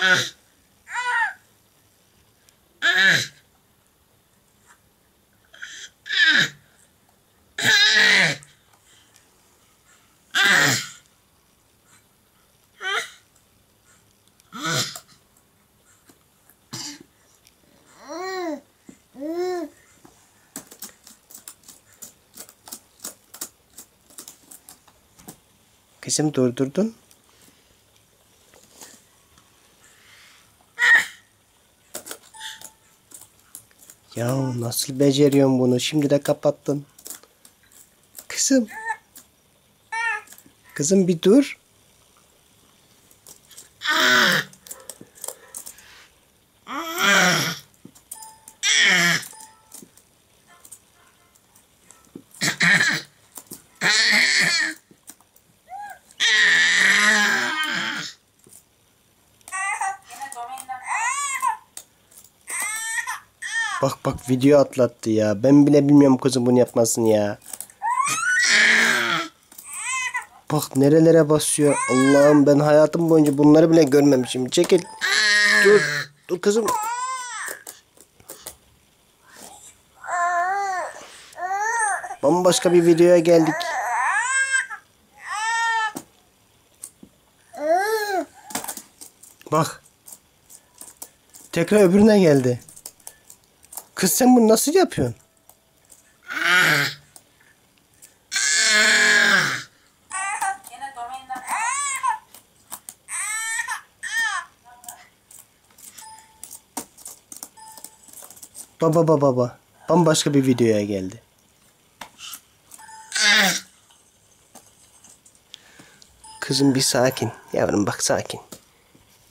Ah. Ah. Kızım durdurdun. Ya nasıl beceriyorsun bunu? Şimdi de kapattın. Kızım. Kızım bir dur. Bak bak video atlattı ya. Ben bile bilmiyorum kızım bunu yapmasını ya. Bak nerelere basıyor. Allah'ım ben hayatım boyunca bunları bile görmemişim. Çekil. Dur. Dur kızım. Bambaşka bir videoya geldik. Bak. Tekrar öbürüne geldi. Kız sen bunu nasıl yapıyorsun? Baba baba baba. Bambaşka bir videoya geldi. Kızım bir sakin. Yavrum bak sakin.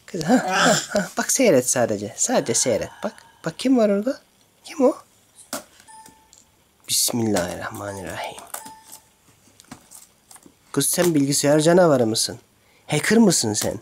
Kız ha, ha, ha. Bak seyret sadece. Sadece seyret. Bak. Bak kim var orada? Kim o? Bismillahirrahmanirrahim. Kız sen bilgisayar canavarı mısın? Hacker mısın sen?